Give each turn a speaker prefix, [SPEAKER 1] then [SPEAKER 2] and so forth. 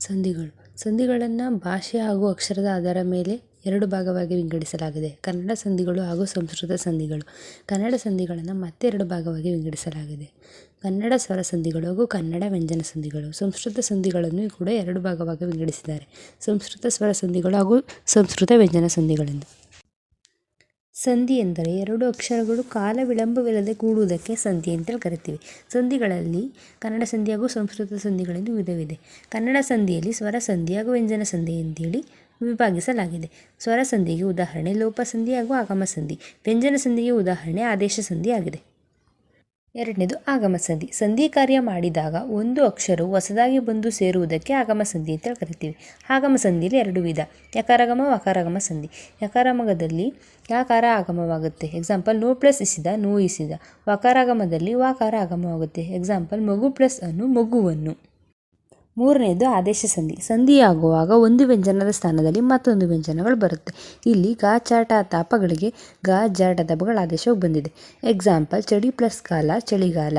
[SPEAKER 1] ಸಂಧಿಗಳು. ಸಂಧಿಗಳನ್ನು ಭಾಷೆ ಹಾಗೂ ಅಕ್ಷರದ ಆಧಾರ ಮೇಲೆ ಎರಡು ಭಾಗವಾಗಿ ವಿಂಗಡಿಸಲಾಗಿದೆ. ಕನ್ನಡ ಸಂಧಿಗಳು ಹಾಗೂ ಸಂಸ್ಕೃತ ಸಂಧಿಗಳು. ಕನ್ನಡ ಸಂಧಿಗಳನ್ನು ಮತ್ತೆರಡು ಭಾಗವಾಗಿ ವಿಂಗಡಿಸಲಾಗಿದೆ. ಕನ್ನಡ ಸ್ವರ ಸಂಧಿಗಳು ಹಾಗೂ ಕನ್ನಡ ವ್ಯಂಜನ ಸಂಧಿಗಳು. ಸಂಸ್ಕೃತ ಸಂಧಿಗಳನ್ನು ಕೂಡ ಎರಡು ಭಾಗವಾಗಿ ವಿಂಗಡಿಸಿದ್ದಾರೆ. ಸಂಸ್ಕೃತ ಸ್ವರ ಸಂಧಿಗಳು ಹಾಗೂ ಸಂಸ್ಕೃತ ವ್ಯಂಜನ ಸಂಧಿಗಳೆಂದು. ಸಂಧಿ ಎಂದರೆ ಎರಡು ಅಕ್ಷರಗಳು ಕಾಲ ವಿಳಂಬವಿಲ್ಲದೆ ಕೂಡುವುದಕ್ಕೆ ಸಂಧಿ ಅಂತೇಳಿ ಕರಿತೀವಿ. ಸಂಧಿಗಳಲ್ಲಿ ಕನ್ನಡ ಸಂಧಿ ಹಾಗೂ ಸಂಸ್ಕೃತ ಸಂಧಿಗಳೆಂದು ವಿಧವಿದೆ. ಕನ್ನಡ ಸಂಧಿಯಲ್ಲಿ ಸ್ವರ ಸಂಧಿ ಹಾಗೂ ವ್ಯಂಜನ ಸಂಧಿ ಅಂತೇಳಿ ವಿಭಾಗಿಸಲಾಗಿದೆ. ಸ್ವರ ಸಂಧಿಗೆ ಉದಾಹರಣೆ ಲೋಪ ಸಂಧಿ ಹಾಗೂ ಆಗಮ ಸಂಧಿ. ವ್ಯಂಜನ ಸಂಧಿಗೆ ಉದಾಹರಣೆ ಆದೇಶ ಸಂಧಿ ಆಗಿದೆ. ಎರಡನೇದು ಆಗಮ ಸಂಧಿ ಸಂಧಿ ಕಾರ್ಯ ಮಾಡಿದಾಗ ಒಂದು ಅಕ್ಷರವು ಹೊಸದಾಗಿ ಬಂದು ಸೇರುವುದಕ್ಕೆ ಆಗಮ ಸಂಧಿ ಅಂತ ಕರಿತೀವಿ. ಆಗಮ ಸಂಧಿಯಲ್ಲಿ ಎರಡು ವಿಧ. ಯಕಾರಾಗಮ, ವಕಾರಾಗಮ, ಸಂಧಿ. ಯಕಾರಾಗಮದಲ್ಲಿ ಯಾಕಾರ ಆಗಮವಾಗುತ್ತೆ? ಎಕ್ಸಾಂಪಲ್ ನೋ ಪ್ಲಸ್ ಇಸಿದ, ನೋ ಇಸಿದ. ವಕಾರಾಗಮದಲ್ಲಿ ವಾಕಾರ ಆಗಮವಾಗುತ್ತೆ. ಎಕ್ಸಾಂಪಲ್ ಮಗು ಪ್ಲಸ್ ಅನ್ನು ಮಗುವನ್ನು. ಮೂರನೆಯದು ಆದೇಶ ಸಂಧಿ. ಸಂಧಿಯಾಗುವಾಗ ಒಂದು ವ್ಯಂಜನದ ಸ್ಥಾನದಲ್ಲಿ ಮತ್ತೊಂದು ವ್ಯಂಜನಗಳು ಬರುತ್ತೆ. ಇಲ್ಲಿ ಗ ಚಾಟ ತಾಪಗಳಿಗೆ ಗ ಜಾಟ ದಪಗಳ ಆದೇಶವು ಬಂದಿದೆ. ಎಕ್ಸಾಂಪಲ್ ಚಳಿ ಪ್ಲಸ್ ಕಾಲ, ಚಳಿಗಾಲ.